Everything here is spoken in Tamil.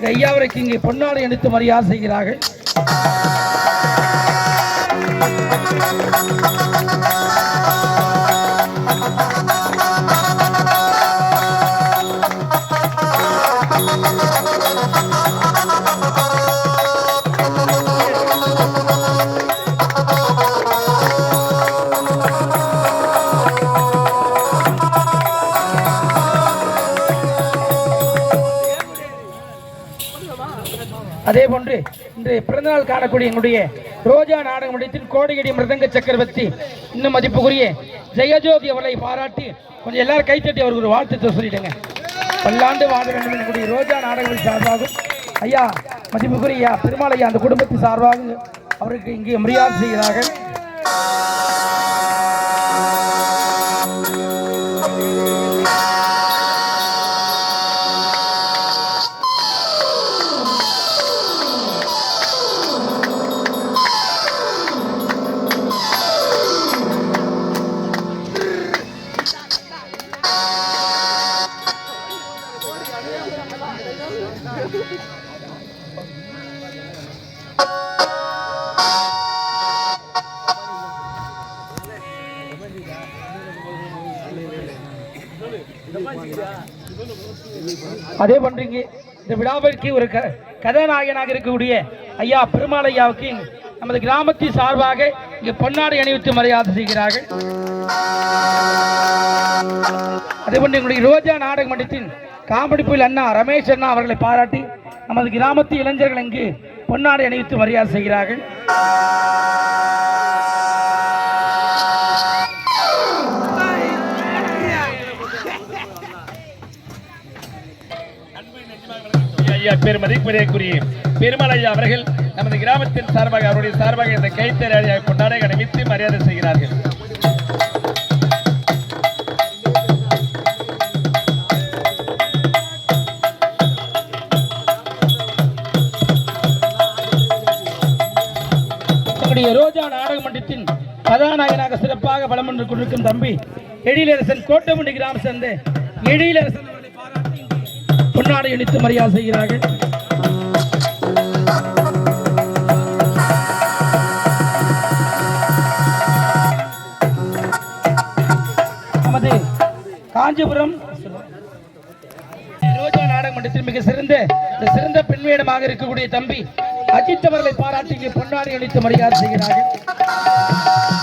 இந்த ஐயாவிற்கு இங்கே பொன்னாடை அணித்து மரியாதை செய்கிறார்கள். அதே போன்று இன்று பிறந்தநாள் காணக்கூடிய எங்களுடைய ரோஜா நாடக மன்றத்தின் கோடியடி மிருதங்க சக்கரவர்த்தி இன்னும் மதிப்புக்குரிய ஜெயஜோதி அவர்களை பாராட்டி கொஞ்சம் எல்லாரும் கைத்தட்டி அவருக்கு ஒரு வாழ்த்து சொல்லிடுங்க. பல்லாண்டு வாழ வேண்டும் எங்களுடைய ரோஜா நாடகங்கள் சார்பாகும் ஐயா மதிப்புக்குரிய ஐயா பெருமாள் ஐயா அந்த குடும்பத்தின் சார்பாக அவருக்கு இங்கே மரியாதை செய்கிறார்கள். அதே பண்றீங்க இந்த விழாவிற்கு ஒரு க கதாநாயகனாக இருக்கக்கூடிய ஐயா பெருமாள் ஐயாவுக்கு நமது கிராமத்தின் சார்பாக இங்கே பொன்னாடை அணிவித்து மரியாதை செய்கிறார்கள். அதே போன்று எங்களுடைய ரோஜா நாடக மன்றத்தின் காமெடி புயல் அண்ணா ரமேஷ் அண்ணா அவர்களை பாராட்டி நமது கிராமத்து இளைஞர்கள் இங்கு பொன்னாடை அணிவித்து மரியாதை செய்கிறார்கள். ஐயா பேர் பெருமாள் ஐயா அவர்கள் நமது கிராமத்தின் சார்பாக அவருடைய சார்பாக இந்த கைத்தறி கொண்டாட அணிவித்து மரியாதை செய்கிறார்கள். ரோஜா நாடக மன்றத்தின் கதாநாயகனாக சிறப்பாக பலம் என்று கொண்டிருக்கும் தம்பி எழிலரசன் கோட்டமுண்டி கிராம சேர்ந்த எழிலரசன் அவர்களை பாராட்டி பொன்னாடை அணித்து மரியாதை செய்கிறார்கள். நமது காஞ்சிபுரம் ரோஜா நாடக மன்றத்தில் மிக சிறந்த சிறந்த பெண்வேடமாக இருக்கக்கூடிய தம்பி அஜித் அவர்களை பாராட்டி பொன்னாடி அளித்து மரியாதை செய்கிறார்கள்.